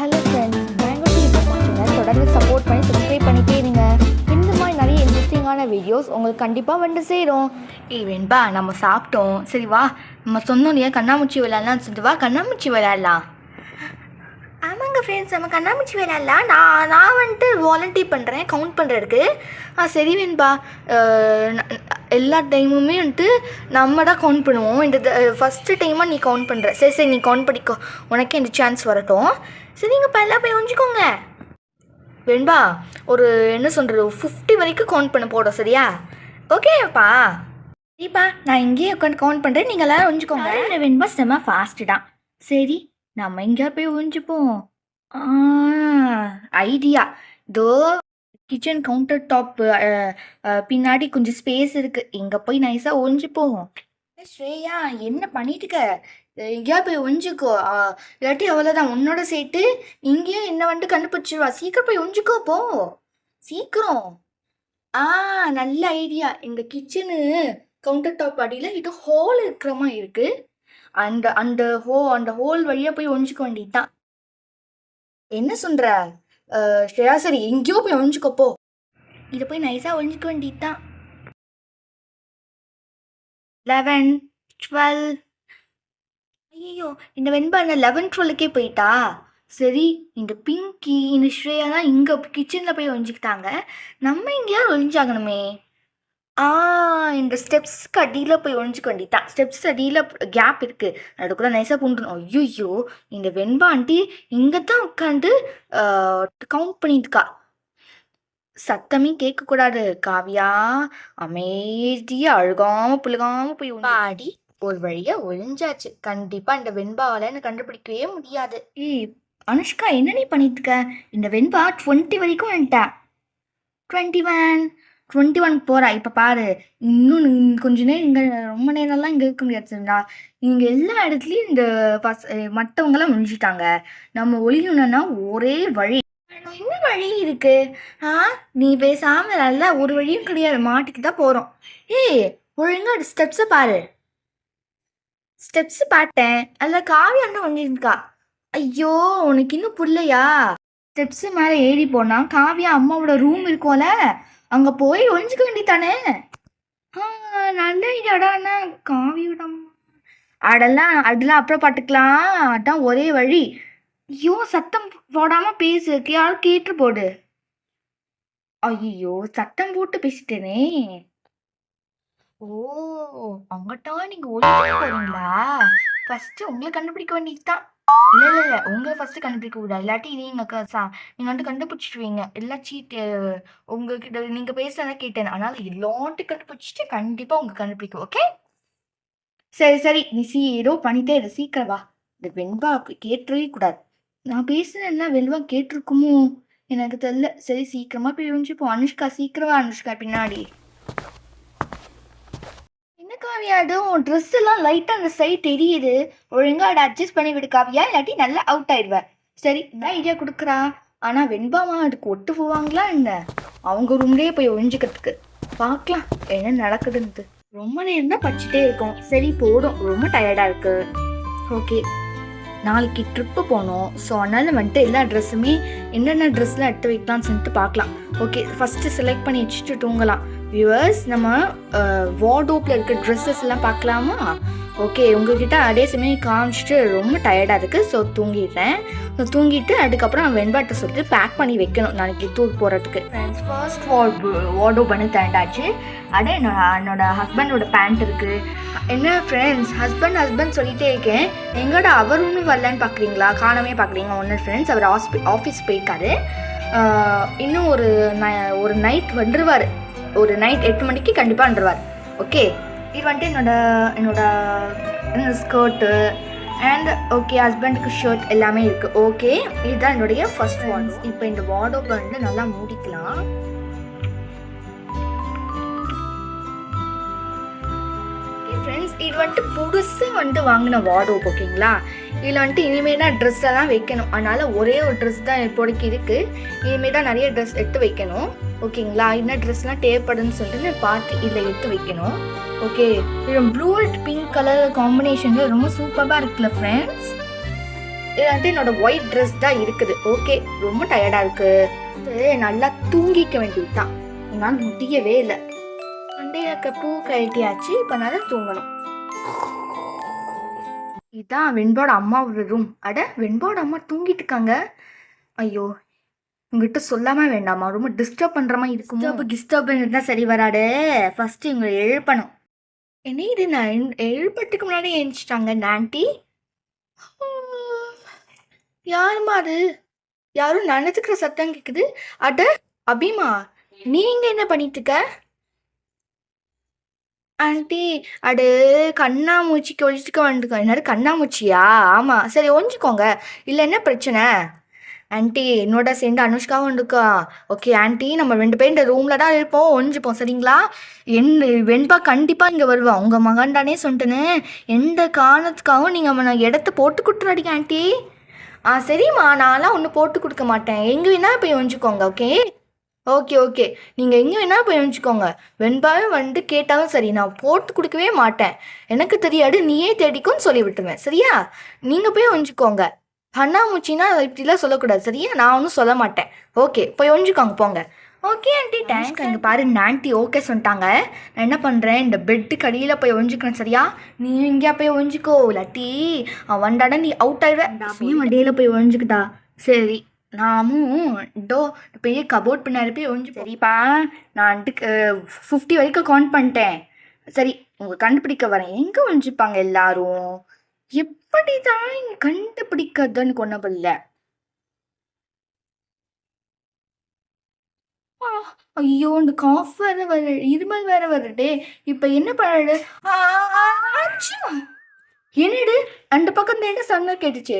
Hello friends Bangalore TV channel தொடர்ந்து support பண்ணி subscribe பண்ணிட்டே இருங்க. இந்த மாதிரி நிறைய இன்ட்ரெஸ்டிங்கான வீடியோஸ் உங்களுக்கு கண்டிப்பாக வந்து சேரும். ஏய் வெண்பா நம்ம சாப்பிட்டோம். சரி வா நம்ம சொன்னோம் இல்லையா கண்ணாமூச்சி விளையாடலாம் சொல்லிட்டு வா கண்ணாமூச்சி விளையாடலாம். ஆமாங்க ஃப்ரெண்ட்ஸ் நம்ம கண்ணாமூச்சி விளையாடலாம் நான் நான் வந்துட்டு வாலண்டியர் பண்ணுறேன் கவுண்ட் பண்ணுறதுக்கு ஆ சரி வேண்பா. எல்லா டைமுமே வந்துட்டு நம்ம தான் கவுண்ட் பண்ணுவோம். இந்த ஃபஸ்ட்டு டைமாக நீ கவுண்ட் பண்ணுற சரி சரி நீ கவுண்ட் பண்ணிக்கோ உனக்கே இந்த சான்ஸ் வரட்டும். சரி நீங்கள் எல்லாம் போய் ஒழிஞ்சிக்கோங்க வெண்பா ஒரு என்ன சொல்கிறது ஃபிஃப்டி வரைக்கும் கவுண்ட் பண்ண போடும் சரியா? ஓகேப்பா சரிப்பா நான் இங்கேயே உட்காந்து கவுண்ட் பண்ணுறேன் நீங்கள் எல்லாரும் ஒழிஞ்சிக்கோங்க இல்லை வெண்பா செம்ம ஃபாஸ்ட்டு தான். சரி நம்ம எங்கேயா போய் ஒழிஞ்சுப்போம் ஐடியா. இதோ கிச்சன் கவுண்டர் டாப் பின்னாடி கொஞ்சம் ஸ்பேஸ் இருக்கு. எங்க போய் நைஸா ஒழிஞ்சுப்போம் ஸ்ரேயா என்ன பண்ணிட்டு இருக்க எங்கேயா போய் ஒழிஞ்சுக்கோ இல்லாட்டி அவ்வளோதான் உன்னோட சேர்த்து இங்கேயும் என்ன வந்துட்டு கண்டுபிடிச்சிருவா சீக்கிரம் போய் ஒழிஞ்சுக்கோ போ. சீக்கிரம். ஆ நல்ல ஐடியா. இந்த கிச்சனு கவுண்டர் டாப் அடியில் இது ஹோல் இருக்கிற மாதிரி இருக்குது அந்த அந்த ஹோ அந்த ஹோல் வழியாக போய் ஒழிஞ்சிக்க வேண்டியதுதான். என்ன சொல்கிற ஸ்ரேயா சரி எங்கேயோ போய் ஒழிஞ்சிக்கப்போ இதை போய் நைஸாக ஒழிஞ்சிக்க வேண்டியதுதான். லெவன் டுவெல் ஐயோ இந்த வெண்பான லெவன் டுவெல்லுக்கே போயிட்டா? சரி இந்த பிங்கி இந்த ஸ்ரேயா தான் இங்கே கிச்சனில் போய் ஒழிஞ்சிக்கிட்டாங்க. நம்ம எங்கேயாவது ஒழிஞ்சாகணுமே. இந்த ஸ்டெப்ஸ்க்கு அடியில் போய் ஒழிஞ்சுக்க வேண்டியதான் ஸ்டெப்ஸ் அடியில் கேப் இருக்குது அதுக்குள்ளே நைஸாக பூண்டணும் ஐயோ இந்த வெண்பா ஆண்டி இங்கே தான் உட்காந்து கவுண்ட் பண்ணிட்டுருக்கா சத்தமே கேட்கக்கூடாது காவியா. அமைதியாக அழுகாம புழுகாம போய் பாடி ஒரு வழியா ஒழிஞ்சாச்சு. கண்டிப்பா இந்த வெண்பாவால எனக்கு கண்டுபிடிக்கவே முடியாது. ஏய் அனுஷ்கா என்ன நீ பண்ணிட்டு இருக்க? இந்த வெண்பா டுவெண்ட்டி வரைக்கும் வந்துட்டா. டுவெண்ட்டி ஒன் டுவெண்ட்டி ஒன் போகிறா இப்போ பாரு இன்னும் கொஞ்ச நேரம் இங்கே ரொம்ப நேரம்லாம் இங்கே இருக்க முடியாது சரிங்களா? இங்கே எல்லா இடத்துலையும் இந்த பஸ் மற்றவங்களாம் முடிஞ்சிட்டாங்க நம்ம ஒழியணும்னா ஒரே வழி. என்ன வழி இருக்கு? ஆ? நீ பேசாமல் நல்லா ஒரு வழியும் கிடையாது. மாட்டிக்கு தான் போகிறோம் ஏய் ஒழுங்கா ஸ்டெப்ஸை பாரு. ஸ்டெப்ஸ் பார்த்தேன். அதில் காவி அண்ணன் வந்துருக்கா ஐயோ உனக்கு இன்னும் புரியலையா? ஸ்டெப்ஸ் மேலே ஏறி போனா காவியா அம்மாவோட ரூம் இருக்கும்ல? அங்கே போய் ஒழிஞ்சுக்க வேண்டித்தானே ஆ நல்ல ஐடியாடாண்ணா காவியோட அம்மா அதெல்லாம் அதெல்லாம் அப்புறம் பார்த்துக்கலாம் அதான் ஒரே வழி. ஐயோ சத்தம் போடாம பேசு. கேள் கேட்டு போடு. ஐயோ சத்தம் போட்டு பேசிட்டேனே. ஓ அங்கட்டான் நீங்க ஒழிச்சு போறீங்களா? ஃபர்ஸ்ட் உங்களை கண்டுபிடிக்க வேண்டியதுதான். இல்ல இல்ல இல்ல. உங்களை ஃபர்ஸ்ட் கண்டுபிடிக்க கூடாது. இல்லாட்டி நீங்க க- சா- நீங்க வந்து கண்டுபிடிச்சிடுவீங்க எல்லாம் சீட் உங்ககிட்ட நீங்க பேசுறத கேட்டேன். அதனால எல்லாத்தையும் கண்டுபிடிச்சிட்டு கண்டிப்பா உங்க கண்டுபிடிக்கும் ஓகே சரி சரி. நீ சீ ஏதோ பண்ணிட்டே இரு. சீக்கிரம் வா. இந்த வெண்பா அப்படி கூடாது. நான் பேசுனேன்ல வெல்வா கேட்டிருக்குமோ? எனக்கு தெரியல. சரி சீக்கிரமா போய் போ. அனுஷ்கா சீக்கிரம் வா அனுஷ்கா பின்னாடி. காவியாடு உன் ட்ரெஸ் எல்லாம் லைட்டா அந்த சைட் தெரியுது. ஒழுங்கா அதை அட்ஜஸ்ட் பண்ணி விடு காவியா இல்லாட்டி நல்லா அவுட் ஆயிடுவ. சரி என்ன ஐடியா கொடுக்குறா. ஆனா வெண்பாமா அதுக்கு ஒட்டு போவாங்களா என்ன? அவங்க ரூம்லயே போய் ஒழிஞ்சுக்கிறதுக்கு. பார்க்கலாம் என்ன நடக்குதுன்ட்டு ரொம்ப நேரம் தான் படிச்சுட்டே இருக்கோம். சரி போதும். ரொம்ப டயர்டா இருக்கு. ஓகே நாளைக்கு ட்ரிப்பு போனோம். ஸோ அதனால வந்துட்டு எல்லா ட்ரெஸ்ஸுமே என்னென்ன ட்ரெஸ்லாம் எடுத்து வைக்கலாம்னு சொல்லிட்டு பார்க்கலாம். ஓகே ஃபஸ்ட்டு செலக்ட் பண்ணி வச்சுட்டு தூங்கலாம். வியூவர்ஸ் நம்ம வார்டோப்பில் இருக்க ட்ரெஸ்ஸஸ் எல்லாம் பார்க்கலாமா? ஓகே உங்ககிட்ட அதே சமயம் காமிச்சிட்டு ரொம்ப டயர்டாக இருக்குது ஸோ தூங்கிடுறேன். ஸோ தூங்கிட்டு அதுக்கப்புறம் நான் வெண்பாட்டை சொல்லிட்டு பேக் பண்ணி வைக்கணும் நாளைக்கு டூர் போகிறதுக்கு ஃப்ரெண்ட்ஸ் ஃபர்ஸ்ட் வார்ட் வார்டோ பண்ணி தண்டாச்சு அடே என்னோட என்னோட ஹஸ்பண்டோட பேண்ட் இருக்குது என்ன ஃப்ரெண்ட்ஸ் ஹஸ்பண்ட் ஹஸ்பண்ட் சொல்லிகிட்டே இருக்கேன். எங்களோட அவர் ஒன்றும் வரலன்னு பார்க்குறீங்களா காணவே பார்க்குறீங்க ஒன்று ஃப்ரெண்ட்ஸ் அவர் ஹாஸ்பி ஆஃபீஸ் போயிருக்காரு. இன்னும் ஒரு ஒரு நைட் வந்துருவார். ஒரு நைட் எட்டு மணிக்கு கண்டிப்பாக வந்துடுவார் ஓகே இது வந்துட்டு என்னோட என்னோட ஸ்கர்ட்டு அண்ட் ஓகே ஹஸ்பண்டுக்கு ஷர்ட் எல்லாமே இருக்குது ஓகே இதுதான் என்னுடைய ஃபர்ஸ்ட் வார்டு இப்போ இந்த வார்டோப்பை வந்து நல்லா மூடிக்கலாம். ஃப்ரெண்ட்ஸ் இது வந்துட்டு புதுசாக வந்துட்டு வாங்கின வார்டோப் ஓகேங்களா இதில் வந்துட்டு இனிமேல் தான் ட்ரெஸ்ஸை தான் வைக்கணும். அதனால் ஒரே ஒரு ட்ரெஸ் தான் இப்போதைக்கு இருக்குது இனிமேல் தான் நிறைய ட்ரெஸ் எடுத்து வைக்கணும். ஓகேங்களா? என்ன ட்ரெஸ்லாம் தேவைப்படுதுன்னு சொல்லிட்டு நான் பார்த்து இதில் எடுத்து வைக்கணும். ஓகே? இது ப்ளூ அண்ட் பிங்க் கலர் காம்பினேஷனில் ரொம்ப சூப்பராக இருக்குல்ல ஃப்ரெண்ட்ஸ் இது வந்து என்னோட ஒயிட் ட்ரெஸ் தான் இருக்குது. ஓகே? ரொம்ப டயர்டாக இருக்குது நல்லா தூங்கிக்க வேண்டியதுதான். என்னால் முடியவே இல்லை. மண்டையில பூ கழட்டியாச்சு. இப்போ நல்லா தூங்கணும். இதான் வெண்போட அம்மாவோட ரூம் அட வெண்போட அம்மா தூங்கிட்டு இருக்காங்க ஐயோ உங்ககிட்ட சொல்லாம வேண்டாமா? ரொம்ப டிஸ்டர்ப் பண்ற மாதிரி இருக்கும்? அப்போ டிஸ்டர்ப் இருந்தா சரி வராடு ஃபர்ஸ்ட் இவங்களை எழுப்பணும். என்ன இது? நான் எழு- எழுப்பறதுக்கு முன்னாடி எழுந்துச்சிட்டாங்க இந்த ஆண்டி யாருமா அது? யாரும் நடந்துக்கிற சத்தம் கேக்குது. அட அபிமா நீங்க என்ன பண்ணிட்டு இருக்க? ஆண்டி அடு கண்ணாமூச்சிக்கு ஒழிச்சுக்க வந்துக்கோ. என்னது கண்ணாமூச்சியா? ஆமாம் சரி ஒழிஞ்சுக்கோங்க. இல்லை என்ன பிரச்சனை? ஆண்டி என்னோட சேர்ந்து அனுஷ்காவும் இருக்கா ஓகே ஆண்டி நம்ம ரெண்டு பேரும் இந்த ரூமில் தான் இருப்போம். ஒழிஞ்சுப்போம் சரிங்களா? என் வெண்பா கண்டிப்பாக இங்கே வருவான் உங்கள் மகன் தானே சொல்லிட்டுன்னு எந்த காரணத்துக்காகவும் நீங்கள் அவனை இடத்த போட்டு கொடுத்துறாடிங்க ஆண்டி. ஆ சரிம்மா. நான்லாம் ஒன்றும் போட்டு கொடுக்க மாட்டேன். எங்கே வேணா போய் ஒழிஞ்சுக்கோங்க ஓகே? Okay okay. நீங்கள் எங்கே வேணா போய் ஒழிஞ்சுக்கோங்க வெண்பாவே வந்து கேட்டாலும் சரி நான் போட்டு கொடுக்கவே மாட்டேன். எனக்கு தெரியாது நீயே தேடிக்கோன்னு சொல்லி விட்டுருவேன். சரியா? நீங்கள் போய் ஒழிஞ்சுக்கோங்க. கண்ணாமூச்சின்னா இப்படிலாம் சொல்லக்கூடாது. சரியா? நான் ஒன்றும் சொல்ல மாட்டேன். ஓகே போய் ஒழிஞ்சுக்கோங்க போங்க. ஓகே ஆண்டி தேங்க்ஸ் இங்கே பாரு இந்த ஆண்டி ஓகே சொல்லிட்டாங்க. நான் என்ன பண்ணுறேன் இந்த பெட்டுக்கு அடியில் போய் ஒழிஞ்சுக்கிறேன் சரியா? நீ எங்கேயா போய் ஒழிஞ்சுக்கோ இல்லாட்டி அவன் வந்தாடா நீ அவுட் ஆயிடுவேன் அப்படியும் அடியில் போய் ஒழிஞ்சுக்கிட்டா. சரி. நாமும் டோ பெரிய கபோர்ட் பின்னாடி போய் ஒழிஞ்சு சரிப்பா நான் வந்துட்டு ஃபிஃப்டி வரைக்கும் கவுண்ட் பண்ணிட்டேன். சரி உங்க கண்டுபிடிக்க வரேன். எங்கே ஒழிஞ்சுப்பாங்க எல்லாரும்? எப்படி தான் இங்கே கண்டுபிடிக்கிறதுன்னு கொண்டு இல்லை ஐயோ இந்த காஃப் வேற வருது. இருமல் வேற வருடே இப்போ என்ன பண்ணாடு என்னடு அந்த பக்கம் என்ன சங்கம் கேட்டுச்சு?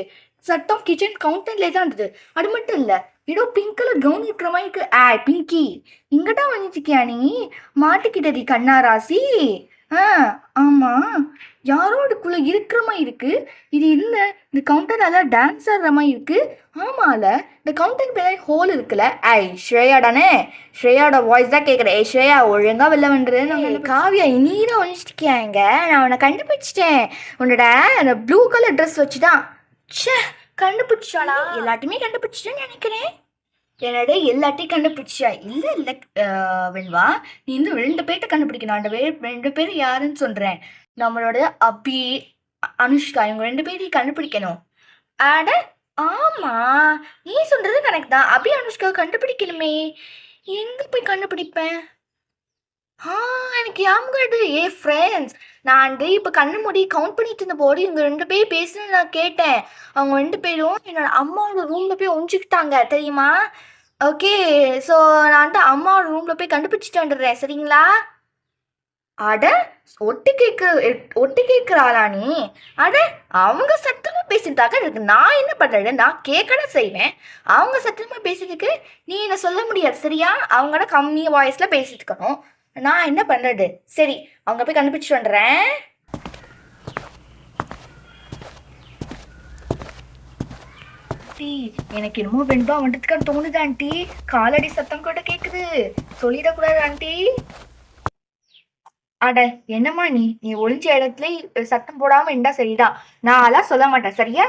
சத்தம் கிச்சன் கவுண்டர்லே தான் இருந்தது. அது மட்டும் இல்லை ஏதோ பிங்க் கலர் கவுன் இருக்கிற மாதிரி இருக்கு. ஆ பிங்கி இங்கடா வந்துச்சிக்கியா நீ? மாட்டிக்கிட்டடி கண்ணா ராசி ஆ ஆமாம் யாரோ அதுக்குள்ளே இருக்கிற மாதிரி இருக்கு. இது என்ன? இந்த கவுண்டர் நல்லா டான்ஸ் ஆடுற மாதிரி இருக்கு. ஆமால இந்த கவுண்டருக்கு பின்னாடி ஹோல் இருக்குல்ல. ஐ ஸ்ரேயாடானே ஸ்ரேயாவோட வாய்ஸ் தான் கேட்குறேன் ஏ ஸ்ரேயா ஒழுங்கா வெளில வந்துரு. காவியா தான் ஒழிச்சிட்டியா இங்க? நான் உன்னை கண்டுபிடிச்சிட்டேன். உன்னோட அந்த ப்ளூ கலர் ட்ரெஸ் வச்சு தான் ச்சே கண்டுபிடிச்சாளா எல்லாத்தையுமே கண்டுபிடிச்சிட்டேன்னு நினைக்கிறேன். என்னடே எல்லாத்தையும் கண்டுபிடிச்சா இல்லை இல்லை வெண்வா நீ இந்த ரெண்டு பேர்ட்ட கண்டுபிடிக்கணும். அந்த பேர் ரெண்டு பேர் யாருன்னு சொல்கிறேன் நம்மளோட அபி அனுஷ்கா இவங்க ரெண்டு பேரையும் கண்டுபிடிக்கணும். அட ஆமா. நீ சொல்றது கணக்கு தான். அபி அனுஷ்கா கண்டுபிடிக்கணுமே. எங்க போய் கண்டுபிடிப்பேன்? ஆ எனக்கு ஞாபகம் ஏ ஃப்ரெண்ட்ஸ் நான் வந்து இப்போ கண்ணு மூடி கவுண்ட் பண்ணிட்டு இருந்த போது இவங்க ரெண்டு பேரும் பேசுனது நான் கேட்டேன். அவங்க ரெண்டு பேரும் என்னோட அம்மாவோட ரூமில் போய் ஒழிஞ்சுக்கிட்டாங்க தெரியுமா? ஓகே ஸோ நான் வந்து அம்மாவோட ரூமில் போய் கண்டுபிடிச்சிட்டு வந்துடுறேன் சரிங்களா? அட ஒட்டு கேட்க ஒட்டு கேட்குறாளா நீ? அட அவங்க சத்தமாக பேசிட்டாக்க இருக்கு நான் என்ன பண்ணுறது நான் கேட்கட செய்வேன். அவங்க சத்தமாக பேசிட்டு நீ என்ன சொல்ல முடியாது சரியா? அவங்களோட கம்மி வாய்ஸில் பேசிட்டு இருக்கணும். நான் என்ன பண்ணுறது சரி அவங்க போய் கண்டுபிடிச்சிட்டு வந்துடுறேன். ஆண்டி எனக்கு என்னமோ வெண்பா வந்துட்டுக்கான்னு தோணுது ஆண்டி. காலடி சத்தம் கூட கேக்குது. சொல்லிடக்கூடாது ஆண்டி. அட என்னம்மா நீ? நீ ஒளிஞ்ச இடத்துல சத்தம் போடாம இருந்தா சரிதான் நான் அதெல்லாம் சொல்ல மாட்டேன் சரியா?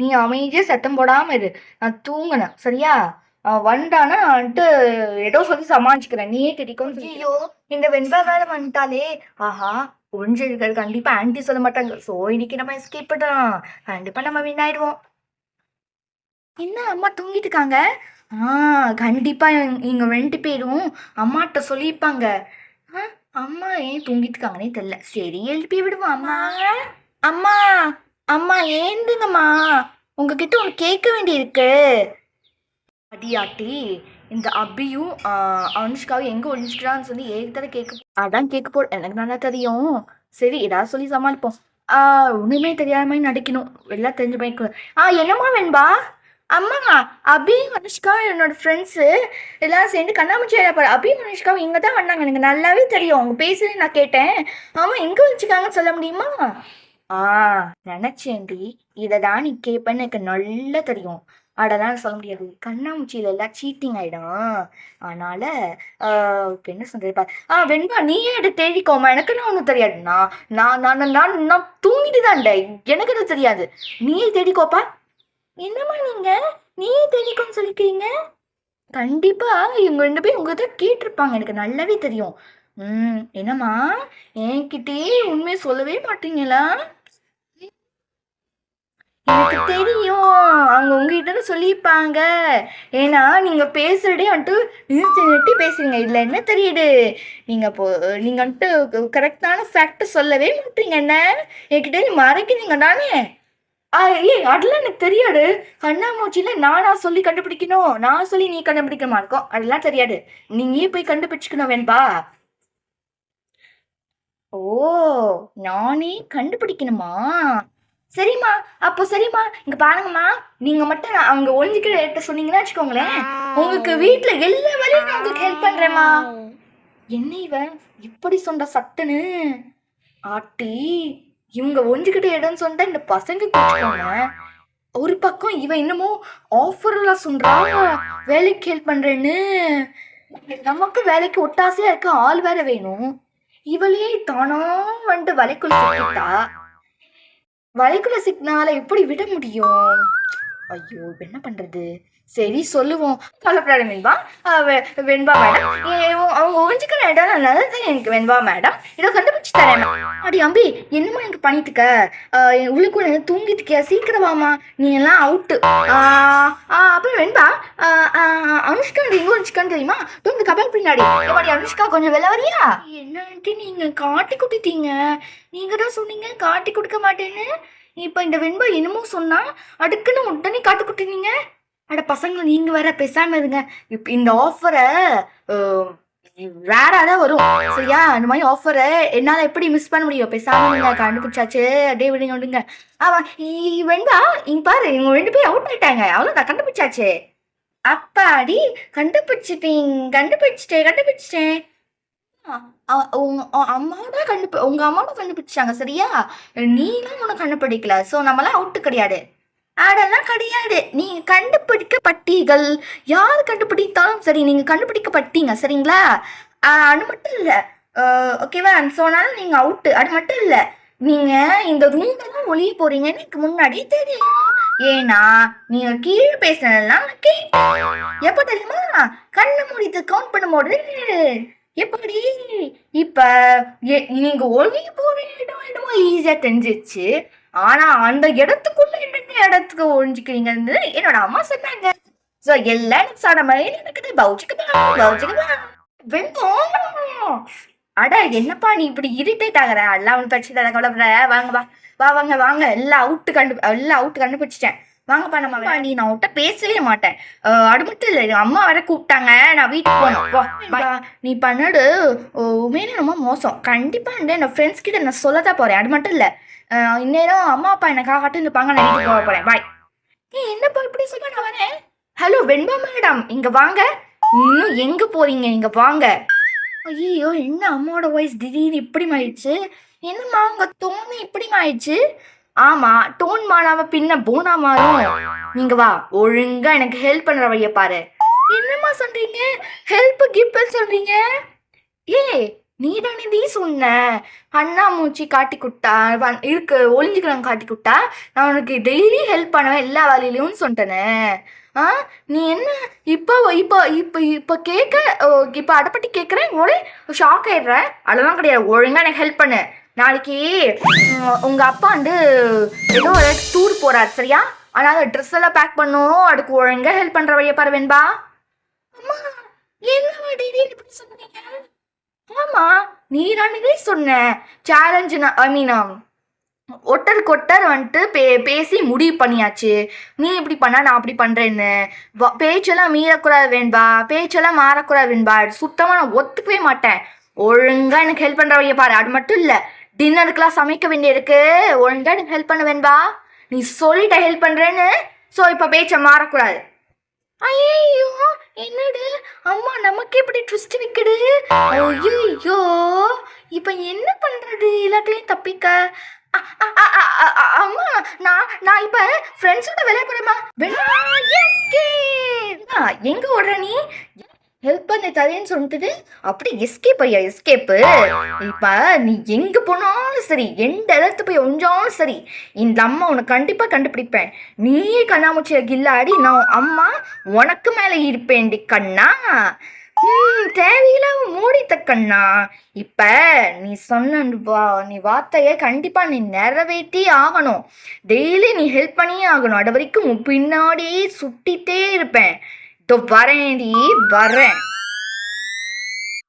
நீ அமைதியா சத்தம் போடாம இரு. நான் தூங்கினேன் சரியா? அவன் வந்துட்டு ஏதோ சொல்லி சமாளிச்சுக்கிறேன். நீயே கிடைக்கும் ஐயோ இந்த வெண்பா வேற வந்துட்டாலே ஆஹா ஒழிஞ்சிருக்கிறது கண்டிப்பா ஆன்டி சொல்ல மாட்டாங்க. ஸோ இன்னைக்கு நம்ம எஸ்கேப் பண்ணலாம் கண்டிப்பா நம்ம வின் ஆயிடுவோம். என்ன அம்மா தூங்கிட்டு இருக்காங்க? ஆ கண்டிப்பா இங்க இவங்க ரெண்டு பேரும் அம்மாட்ட சொல்லியிருப்பாங்க. ஆ, அம்மா ஏன் தூங்கிட்டு இருக்காங்கன்னே தெரியல. சரி எழுப்பி விடுவோம் அம்மா. அம்மா அம்மா ஏந்துங்கம்மா. உங்ககிட்ட ஒன்று கேட்க வேண்டியிருக்கு. அடியாட்டி இந்த அபியும் அனுஷ்காவும் எங்கே ஒழிஞ்சிக்கிறான்னு சொல்லி ஏற்கனவே கேட்க அதான் கேட்க போ எனக்கு நல்லா தெரியும். சரி ஏதாவது சொல்லி சமாளிப்போம். ஒன்றுமே ஒண்ணுமே தெரியாத மாதிரி நடிக்கணும். எல்லாம் தெரிஞ்ச மாதிரி ஆ என்னம்மா வேண்பா? அம்மா அபி அனுஷ்கா என்னோட ஃப்ரெண்ட்ஸு எல்லாம் சேர்ந்து கண்ணாமூச்சி விளையாட அபி அனுஷ்காவும் இங்கே தான் வந்தாங்க. எனக்கு நல்லாவே தெரியும். அவங்க பேசுறது நான் கேட்டேன். ஆமாம் எங்கே வச்சுக்காங்கன்னு சொல்ல முடியுமா? ஆ நினச்சேன்டி. இதை தான் நீ கேட்பேன்னு எனக்கு நல்லா தெரியும். அதெல்லாம் சொல்ல முடியாது. கண்ணாமூச்சியில் எல்லாம் சீட்டிங் ஆகிடும் அதனால் இப்போ என்ன சொல்கிறது பா ஆ வெண்பா நீயே எடுத்து தேடிக்கோமா எனக்குன்னு ஒன்றும் தெரியாதுண்ணா நான் நான் நான் நான் நான் தூங்கிட்டு தான்டே எனக்கு எதுவும் தெரியாது. நீயே தேடிக்கோப்பா. என்னம்மா நீங்க? நீயே தேடிக்கோன்னு சொல்லிக்கிறீங்க? கண்டிப்பா. இவங்க ரெண்டு பேரும் உங்ககிட்ட கேட்டிருப்பாங்க. எனக்கு நல்லாவே தெரியும். ம் என்னம்மா? என்கிட்டயே உண்மையை சொல்லவே மாட்டீங்களா? எனக்கு தெரியும். அவங்க உங்ககிட்ட சொல்லியிருப்பாங்க. ஏன்னா நீங்க பேசுறதே வந்துட்டு நிறுத்தி பேசுறீங்க. இதுல என்ன தெரியுது? நீங்க இப்போ நீங்க வந்துட்டு கரெக்டான ஃபேக்ட் சொல்லவே மாட்டீங்க. என்ன? என்கிட்ட நீ மறைக்கிறீங்க தானே? ஆ ஏய் அதெல்லாம் எனக்கு தெரியாது. கண்ணாமூச்சியில நானா சொல்லி கண்டுபிடிக்கணும். நான் சொல்லி நீ கண்டுபிடிக்கணுமா? இருக்கும் அதெல்லாம் தெரியாது. நீங்க போய் கண்டுபிடிச்சுக்கணும் வேண்பா. ஓ நானே கண்டுபிடிக்கணுமா? சரிம்மா அப்போ சரிம்மா இங்க பாருங்கம்மா. நீங்க மட்டும் நான் அவங்க ஒழிஞ்சுக்கிற இடத்த சொன்னீங்கன்னா வச்சுக்கோங்களேன். உங்களுக்கு வீட்டில் எல்லா வேலையும் நான் உங்களுக்கு ஹெல்ப் பண்றேம்மா. என்ன இவன்? இப்படி சொன்ன சட்டுன்னு. ஆட்டி இவங்க ஒஞ்சுக்கிட்ட இடம்னு சொன்னா இந்த பசங்க கூப்பிட்டுக்கோங்க ஒரு பக்கம் இவன் இன்னமும் ஆஃபர்லாம் சொல்றா வேலைக்கு ஹெல்ப் பண்றேன்னு. நமக்கு வேலைக்கு ஒட்டாசையா இருக்க ஆள் வேற வேணும். இவளே தானா வந்துட்டு வலைக்குள் சொல்லிட்டா வலைக்குள்ள சிக்னால எப்படி விட முடியும்? ஐயோ இப்ப என்ன பண்றது? சரி சொல்லுவோம். கவலைப்படாத வெண்பா. அஹ் வெண்பா மேடம். அவங்க ஒழிஞ்சுக்கிற இடம் நல்லது எனக்கு வெண்பா மேடம். இதை கண்டுபிடிச்சு தரேன். madam. அடி அம்பி என்னம்மா எனக்கு பண்ணிட்டு இருக்க? அஹ் உள்ளுக்கு தூங்கிட்டு இருக்கியா? நீ எல்லாம் அவுட்டு அப்புறம் வெண்பா அஹ் அஹ் அனுஷ்கா எங்க ஒழிச்சுக்கான்னு தெரியுமா? தூங்கு கபல் பின்னாடி. ஏமாடி அனுஷ்கா கொஞ்சம் வெளில வரியா? என்னன்ட்டு நீங்க காட்டி கொடுத்தீங்க நீங்க தான் சொன்னீங்க காட்டி கொடுக்க மாட்டேன்னு. இப்போ இந்த வெண்பா என்னமோ சொன்னா அடுக்குன்னு உடனே காட்டு கொடுத்தீங்க அட பசங்களை நீங்க வேற பேசாம இருங்க. இப்ப இந்த ஆஃபரை ரேரா தான் வரும். சரியா? இந்த மாதிரி ஆஃபரை என்னால எப்படி மிஸ் பண்ண முடியும்? பேசாம நீங்க கண்டுபிடிச்சாச்சு. அப்படியே விடுங்க விடுங்க. ஆமா இ- வெண்பா இங்க பாரு இவங்க ரெண்டு பேரும் அவுட் ஆயிட்டாங்க. அவ்வளவுதான் கண்டுபிடிச்சாச்சு. அப்பாடி கண்டுபிடிச்சிட்டீங்க கண்டுபிடிச்சிட்டேன் கண்டுபிடிச்சிட்டேன். உங்க அம்மாவோட கண்டுபி உங்க அம்மாவோட கண்டுபிடிச்சாங்க சரியா? நீலாம் உனக்கு கண்டுபிடிக்கல ஸோ நம்மளாம் அவுட்டு கிடையாது. அதெல்லாம் கிடையாது. நீங்க கண்டுபிடிக்கப்பட்டீர்கள். யார் கண்டுபிடித்தாலும் சரி நீங்க கண்டுபிடிக்கப்பட்டீங்க சரிங்களா? அது மட்டும் இல்லை. ஓகேவா சொன்னாலும் நீங்க அவுட்டு அது மட்டும் இல்லை. நீங்க இந்த ரூம்லாம் ஒளிய போறீங்கன்னு எனக்கு முன்னாடியே தெரியும். ஏன்னா நீங்க கீழே பேசினதெல்லாம் எப்ப தெரியுமா? கண்ணு முடித்து கவுண்ட் பண்ணும்போது எப்படி? இப்ப எ- நீங்க ஒழுங்கி போற இடம் என்னமோ ஈஸியா தெரிஞ்சிச்சு ஆனா அந்த இடத்துக்குள்ள என்னென்ன இடத்துக்கு ஒழிஞ்சுக்கிறீங்கன்னு என்னோட அம்மா சொன்னாங்க. சோ எல்லாம் சாட மாதிரி நடக்குது. பௌச்சிக்குதா பௌச்சிக்குதா வெங்கம் அட என்னப்பா நீ இப்படி இரிட்டேட் ஆகுற? எல்லாம் ஒன்றும் பிரச்சனை கவலைப்படுற வாங்க வா. வா வாங்க வாங்க. எல்லாம் அவுட்டு கண்டு எல்லாம் அவுட்டு கண்டுபிடிச்சிட்டேன். வாங்கப்பா நம்ம நீ நான் உன்கிட்ட பேசவே மாட்டேன். அது மட்டும் இல்லை அம்மா வேற கூப்பிட்டாங்க. நான் வீட்டுக்கு போகணும் வா, பா. நீ பண்ணது உண்மையிலே ரொம்ப மோசம். கண்டிப்பா வந்து என் ஃப்ரெண்ட்ஸ் கிட்ட நான் சொல்லதான் போறேன். அது மட்டும் இல்லை. இந்நேரம் அம்மா அப்பா எனக்காக காட்டு இருப்பாங்க நான் வீட்டுக்கு போக போறேன். பாய். ஏய் என்னப்பா இப்படி சொல்ல நான் வரேன்? ஹலோ வெண்பா மேடம் இங்க வாங்க. இன்னும் எங்க போறீங்க? இங்க வாங்க. ஐயோ என்ன அம்மாவோட வாய்ஸ் திடீர்னு இப்படி மாறிடுச்சு? என்னம்மா உங்க தோணு இப்படி ஆயிடுச்சு? ஆமா டோன் மாறாம பின்ன போனா மாறும். நீங்க வா ஒழுங்கா எனக்கு ஹெல்ப் பண்ற வழிய பாரு. என்னம்மா சொல்றீங்க? ஹெல்ப் கிப் சொல்றீங்க? ஏ நீ தானே நீ சொன்ன. அண்ணா மூச்சி காட்டி கொடுத்தா இருக்கு ஒளிஞ்சுக்கிறாங்க காட்டி கொடுத்தா நான் உனக்கு டெய்லி ஹெல்ப் பண்ணுவேன் எல்லா வேலையிலையும் சொல்லிட்டேனே. ஆ நீ என்ன இப்போ இப்போ இப்போ இப்போ கேட்க இப்போ அதை கேட்குறேன் ஒரே ஷாக் ஆயிடுறேன் அதெல்லாம் கிடையாது ஒழுங்கா எனக்கு ஹெல்ப் பண்ணு. நாளைக்கு உங்க அப்பா வந்து ஏதோ ஒரு டூர் போறாரு சரியா? அதனால ட்ரெஸ் எல்லாம் பேக் பண்ணும் அதுக்கு ஒழுங்கா ஹெல்ப் பண்ற வழியை பாரு வெண்பா. ஆமா நீ தானே சொன்ன சேலஞ்சு ஐ மீன் ஒட்டர் வந்துட்டு பே பேசி முடிவு பண்ணியாச்சு. நீ இப்படி பண்ணா நான் அப்படி பண்றேன்னு. வ- பேச்செல்லாம் மீறக்கூடாது வேண்பா. பேச்செல்லாம் மாறக்கூடாது வேண்பா. சுத்தமா நான் ஒத்துக்கவே மாட்டேன். ஒழுங்கா எனக்கு ஹெல்ப் பண்ற வழியை பாரு. அது மட்டும் இல்ல டின்னருக்குலாம் சமைக்க வேண்டியிருக்கு. ஒழுங்கா எனக்கு ஹெல்ப் பண்ண வேண்பா. நீ சொல்லிட்ட ஹெல்ப் பண்ணுறேன்னு ஸோ இப்போ பேச்சை மாறக்கூடாது. ஐயோ என்னடு அம்மா நமக்கு எப்படி ட்விஸ்ட் விக்குது. ஐயோ இப்போ என்ன பண்றது? எல்லாத்தையும் தப்பிக்க. அம்மா நான் நான் இப்ப ஃப்ரெண்ட்ஸோட வெளியே போகிறேம்மா எங்க ஓடுற நீ? ஹெல்ப் பண்ணி தரேன்னு சொல்லிட்டு அப்படி எஸ்கேப் ஐயா எஸ்கேப்பு இப்ப நீ எங்க போனாலும் சரி எந்த இடத்து போய் ஒஞ்சாலும் சரி இந்த அம்மா உனக்கு கண்டிப்பா கண்டுபிடிப்பேன். நீயே கண்ணாமூச்சிய கில்லாடி நான் அம்மா உனக்கு மேல இருப்பேன்டி கண்ணா. தேவையில்லாம மூடித்த கண்ணா. இப்ப நீ சொன்ன வா நீ வார்த்தையை கண்டிப்பா நீ நிறைவேற்றி ஆகணும். டெய்லி நீ ஹெல்ப் பண்ணியே ஆகணும். அது வரைக்கும் பின்னாடியே சுட்டிட்டே இருப்பேன். இதோ வரேன்டி வரேன்